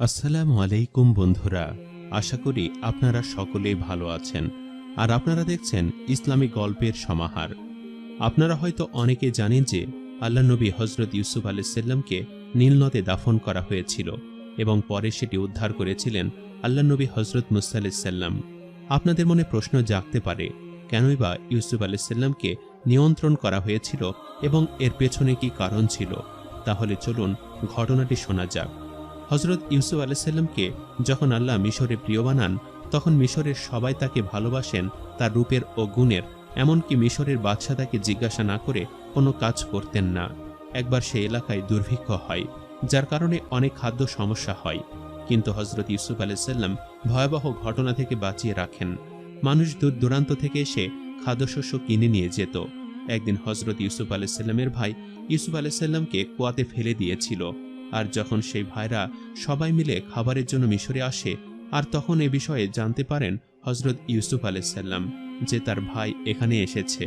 আসসালামু আলাইকুম বন্ধুরা, আশা করি আপনারা সকলেই ভালো আছেন। আর আপনারা দেখছেন ইসলামী গল্পের সমাহার। আপনারা হয়তো অনেকে জানেন যে আল্লাহ নবী হজরত ইউসুফ আলাইসাল্লামকে নীলনদে দাফন করা হয়েছিল এবং পরে সেটি উদ্ধার করেছিলেন আল্লাহ নবী হজরত মুসা আলাইসাল্লাম আপনাদের মনে প্রশ্ন জাগতে পারে, কেনই বা ইউসুফ আলাইসাল্লামকে নিয়ন্ত্রণ করা হয়েছিল এবং এর পেছনে কি কারণ ছিল? তাহলে চলুন ঘটনাটি শোনা যাক। হজরত ইউসুফ আলাইসাল্লামকে যখন আল্লাহ মিশরে প্রিয় বানান, তখন মিশরের সবাই তাকে ভালোবাসেন তার রূপের ও গুণের, এমনকি মিশরের বাদশা তাকে জিজ্ঞাসা না করে কোনো কাজ করতেন না। একবার সে এলাকায় দুর্ভিক্ষ হয়, যার কারণে অনেক খাদ্য সমস্যা হয়। কিন্তু হজরত ইউসুফ আলাইসাল্লাম ভয়াবহ ঘটনা থেকে বাঁচিয়ে রাখেন। মানুষ দূর দূরান্ত থেকে এসে খাদ্যশস্য কিনে নিয়ে যেত। একদিন হজরত ইউসুফ আলাইসাল্লামের ভাই ইউসুফ আলাইসাল্লামকে কুয়াতে ফেলে দিয়েছিল। আর যখন সেই ভাইরা সবাই মিলে খাবারের জন্য মিশরে আসে, আর তখন এ বিষয়ে জানতে পারেন হজরত ইউসুফ আলাইসাল্লাম যে তার ভাই এখানে এসেছে।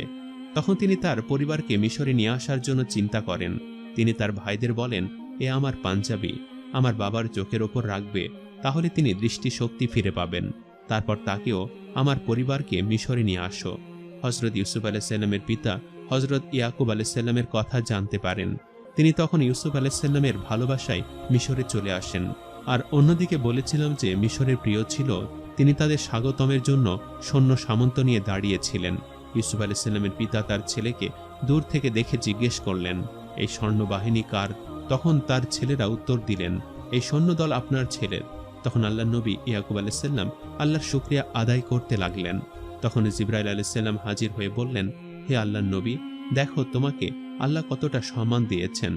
তখন তিনি তার পরিবারকে মিশরে নিয়ে আসার জন্য চিন্তা করেন। তিনি তার ভাইদের বলেন, এ আমার পাঞ্জাবি, আমার বাবার চোখের ওপর রাখবে, তাহলে তিনি দৃষ্টিশক্তি ফিরে পাবেন। তারপর তাকেও আমার পরিবারকে মিশরে নিয়ে আসো। হজরত ইউসুফ আলাইসাল্লামের পিতা হজরত ইয়াকুব আলাইসাল্লামের কথা জানতে পারেন। তিনি তখন ইউসুফ আলাইসাল্লামের ভালোবাসায় মিশরে চলে আসেন। আর অন্যদিকে বলেছিলাম যে, মিশরের প্রিয় ছিল, তিনি তাদের স্বাগতমের জন্য সৈন্য সামন্ত নিয়ে দাঁড়িয়েছিলেন। ইউসুফ আলাইসাল্লামের পিতা তার ছেলেকে দূর থেকে দেখে জিজ্ঞেস করলেন, এই স্বর্ণবাহিনী কার? তখন তার ছেলেরা উত্তর দিলেন, এই সৈন্যদল আপনার ছেলের। তখন আল্লাহ নবী ইয়াকুব আলাইসাল্লাম আল্লাহর শুক্রিয়া আদায় করতে লাগলেন। তখন জিব্রাইল আলাইসাল্লাম হাজির হয়ে বললেন, হে আল্লাহ নবী, দেখো তোমাকে আল্লাহ কতটা সম্মান দিয়েছেন।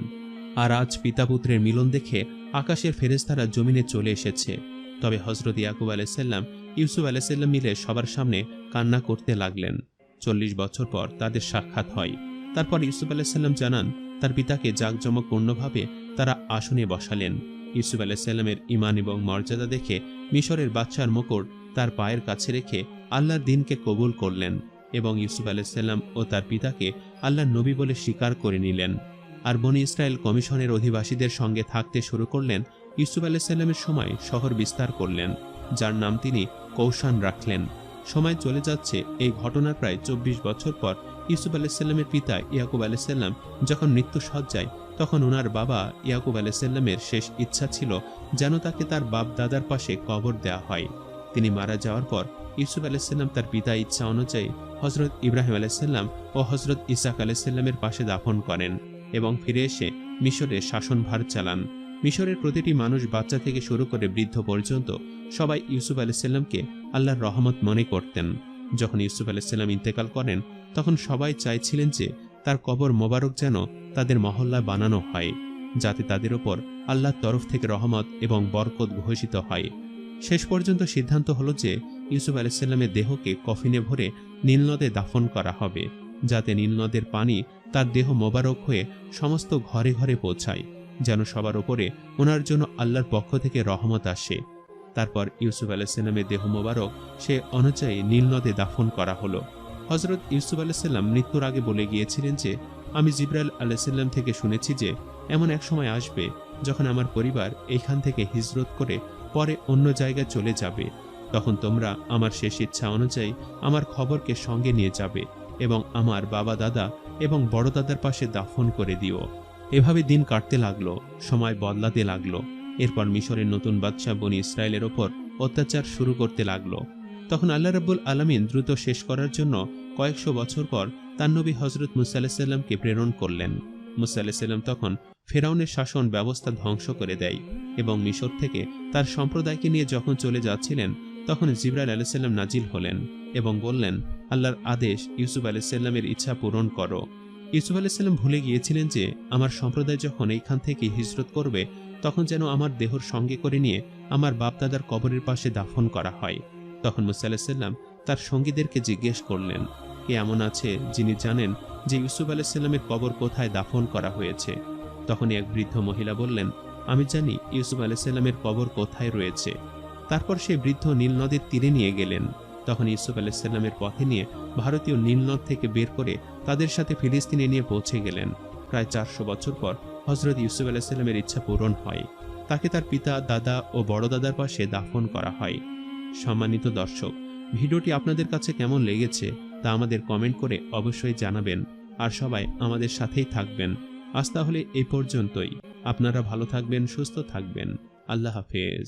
আর আজ পিতা পুত্রের মিলন দেখে আকাশের ফেরেস্তারা জমিনে চলে এসেছে। তবে হজরত ইয়াকুব আলাইসাল্লাম ইউসুফ আলাইসাল্লাম মিলে সবার সামনে কান্না করতে লাগলেন। চল্লিশ বছর পর তাদের সাক্ষাৎ হয়। তারপর ইউসুফ আলাইসাল্লাম জানান, তার পিতাকে জাঁকজমকপূর্ণভাবে তারা আসনে বসালেন। ইউসুফ আলাইসাল্লামের ইমান এবং মর্যাদা দেখে মিশরের বাচ্চার মুকুট তার পায়ের কাছে রেখে আল্লাহর দিনকে কবুল করলেন। এবং ইউসুফ আলাইসাল্লাম ও তার পিতাকে আল্লাহ নবী বলে স্বীকার করে নিলেন। আর বনি ইসরায়েল কমিশনের অধিবাসীদের সঙ্গে থাকতে শুরু করলেন, ইউসুফ আলাইসাল্লামের সময় শহর বিস্তার করলেন, যার নাম তিনি কৌশান রাখলেন। সময় চলে যাচ্ছে, এই ঘটনার প্রায় চব্বিশ বছর পর ইউসুফ আলাইসাল্লামের পিতা ইয়াকুব আলাইসাল্লাম যখন মৃত্যু সজ্জায় তখন ওনার বাবা ইয়াকুব আলাইসাল্লামের শেষ ইচ্ছা ছিল যেন তাকে তার বাপ দাদার পাশে কবর দেওয়া হয়। তিনি মারা যাওয়ার পর ইউসুফ আলাইসাল্লাম তার পিতা ইচ্ছা অনুযায়ী হজরত ইব্রাহিম আলাইসাল্লাম ও হজরত ইসাক আলাইসাল্লামের পাশে দাফন করেন এবং ফিরে এসে মিশরে শাসনভার চালান। মিশরের প্রতিটি মানুষ বাচ্চা থেকে শুরু করে বৃদ্ধ পর্যন্ত সবাই ইউসুফ আলাইসাল্লামকে আল্লাহর রহমত মনে করতেন। যখন ইউসুফ আলাইসাল্লাম ইন্তেকাল করেন, তখন সবাই চাইছিলেন যে তার কবর মোবারক যেন তাদের মহল্লা বানানো হয়, যাতে তাদের ওপর আল্লাহর তরফ থেকে রহমত এবং বরকত ঘোষিত হয়। শেষ পর্যন্ত সিদ্ধান্ত হলো যে ইউসুফ আলাইসাল্লামের দেহকে কফিনে ভরে নীলনদে দাফন করা হবে, যাতে নীলনদের পানি তার দেহ মোবারক হয়ে সমস্ত ঘরে ঘরে পৌঁছায়, যেন সবার ওপরে ওনার জন্য আল্লাহর পক্ষ থেকে রহমত আসে। তারপর ইউসুফ আলাইসাল্লামের দেহ মোবারক সে অনুযায়ী নীলনদে দাফন করা হলো। হজরত ইউসুফ আলাইসাল্লাম মৃত্যুর আগে বলে গিয়েছিলেন যে, আমি জিব্রাইল আলাইসাল্লাম থেকে শুনেছি যে, এমন এক সময় আসবে যখন আমার পরিবার এইখান থেকে হিজরত করে পরে অন্য জায়গায় চলে যাবে। তখন তোমরা আমার শেষ ইচ্ছা অনুযায়ী আমার খবরকে সঙ্গে নিয়ে যাবে এবং আমার বাবা দাদা এবং বড় দাদার পাশে দাফন করে দিও। এভাবে দিন কাটতে লাগল, সময় বদলাতে লাগল। এরপর মিশরের নতুন বাদশাহ বনি ইসরায়েলের ওপর অত্যাচার শুরু করতে লাগল। তখন আল্লাহ রাব্বুল আলমিন দ্রুত শেষ করার জন্য কয়েকশো বছর পর তার নবী হজরত মুসাল্লাহিসাল্লামকে প্রেরণ করলেন। মুসা আলাহিসাল্লাম তখন ফেরাউনের শাসন ব্যবস্থা ধ্বংস করে দেয় এবং মিশর থেকে তার সম্প্রদায়কে নিয়ে যখন চলে যাচ্ছিলেন তখন জিব্রাইল আলাইসাল্লাম নাজিল হলেন এবং বললেন, আল্লাহর আদেশ ইউসুফ আলাইসাল্লামের ইচ্ছা পূরণ করো। ইউসুফ আলাইসাল্লাম ভুলে গিয়েছিলেন যে আমার সম্প্রদায় যখন এইখান থেকে হিজরত করবে, তখন যেন আমার দেহর সঙ্গে করে নিয়ে আমার বাপদাদার কবরের পাশে দাফন করা হয়। তখন মুসা আলাহিসাল্লাম তার সঙ্গীদেরকে জিজ্ঞেস করলেন, কে এমন আছে যিনি জানেন যে ইউসুফ আলাইসাল্লামের কবর কোথায় দাফন করা হয়েছে? তখনই এক বৃদ্ধ মহিলা বললেন, আমি জানি ইউসুফ আলাইসাল্লামের কবর কোথায় রয়েছে। তারপর সেই বৃদ্ধ নীল নদীর তীরে নিয়ে গেলেন। তখন ইউসুফ আলাইসাল্লামের পথে নিয়ে ভারতীয় নীলনদ থেকে বের করে তাদের সাথে ফিলিস্তিনে নিয়ে পৌঁছে গেলেন। প্রায় চারশো বছর পর হজরত ইউসুফ আলাইসাল্লামের ইচ্ছা পূরণ হয়। তাকে তার পিতা, দাদা ও বড় দাদার পাশে দাফন করা হয়। সম্মানিত দর্শক, ভিডিওটি আপনাদের কাছে কেমন লেগেছে তা আমাদের কমেন্ট করে অবশ্যই জানাবেন। আর সবাই আমাদের সাথেই থাকবেন। আজ তাহলে এই পর্যন্তই। আপনারা ভালো থাকবেন, সুস্থ থাকবেন। আল্লাহ হাফেজ।